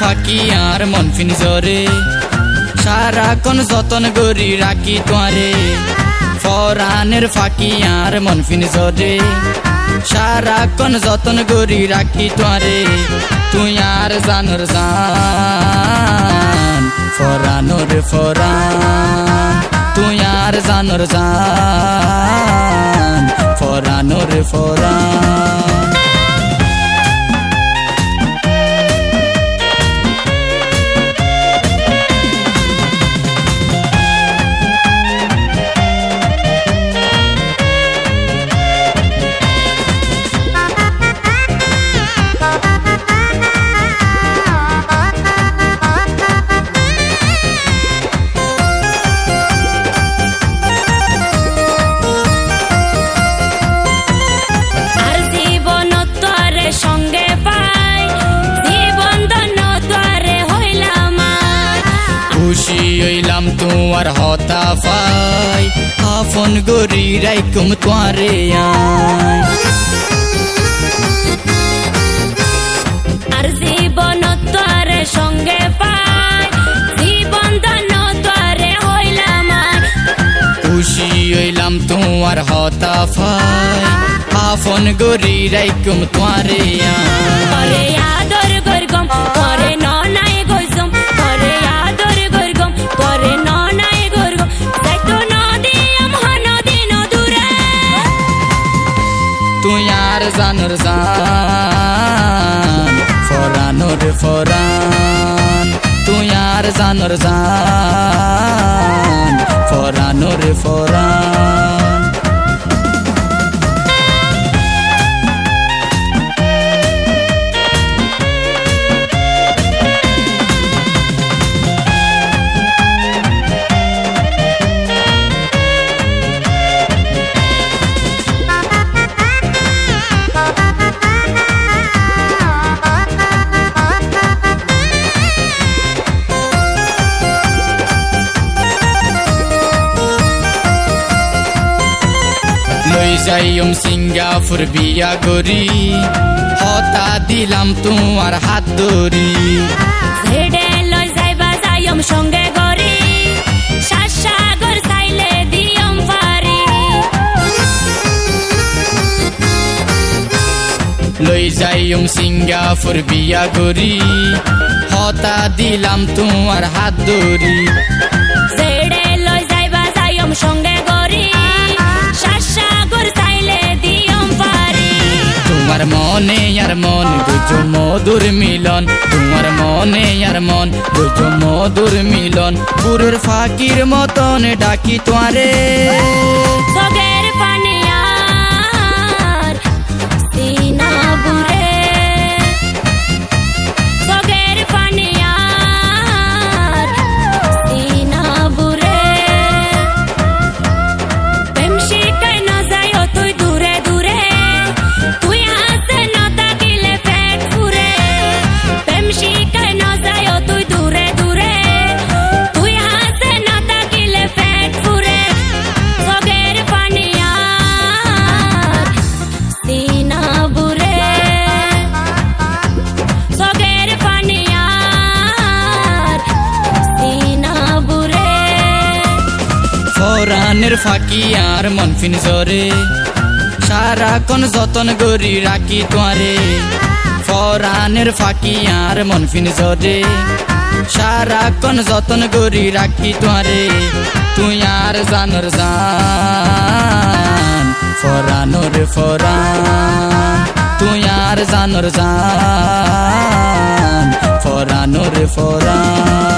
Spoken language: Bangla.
ফাঁকি আর মন ফিন জরে সারাক্ষণ যতন গরি রাখি তোয়ারে ফরানের ফাঁকি আর মন ফিন জরে সারাক্ষণ যতন গরি রাখি তোয়ারে তুই আর জানর জান, ফরানোর ফরান। তুই আর জানর জান, ফরানোর ফরান। পাই আপন গরি রাইকুম তোয়ারে আয়। আর জীবন তোরে সঙ্গে পাই জীবন ধন্য তোরে হইলাম খুশি হইলাম তোমার হতা পাই আপন গরি রাইকুম তোয়ারে আয়। জানর জান। ফরানোর ফরান তুই আর জানর জান। ফরানোর ফরান। যাইম সিঙ্গাপুর বিয়া গরি হতা দিলাম তোমার হাত ধরি। যাইবা যাইম সঙ্গে গরি সাসাগর চাইলে দিয়ম পারি। লই যাইম সিঙ্গাপুর বিয়া গরি হতা দিলাম তোমার হাত ধরি। ছেড়ে লই যাইবা যাইম সঙ্গে মনে দুজো মধুর মিলন, তোমার মনে আর মন দুজো মধুর মিলন। পুরের ফাকির মতন ডাকি তোয়ারে ফাঁকি আর মন ফিন জরে সারাক্ষণ যতন গরি রাখি তোয়ারে ফরানের ফাঁকি আর মন ফিন জরে সারাক্ষণ যতন গরি রাখি তোয়ারে তুই আর জানর জান, ফরানোর ফরান। তুই আর জানর জান, ফরানোর ফরান।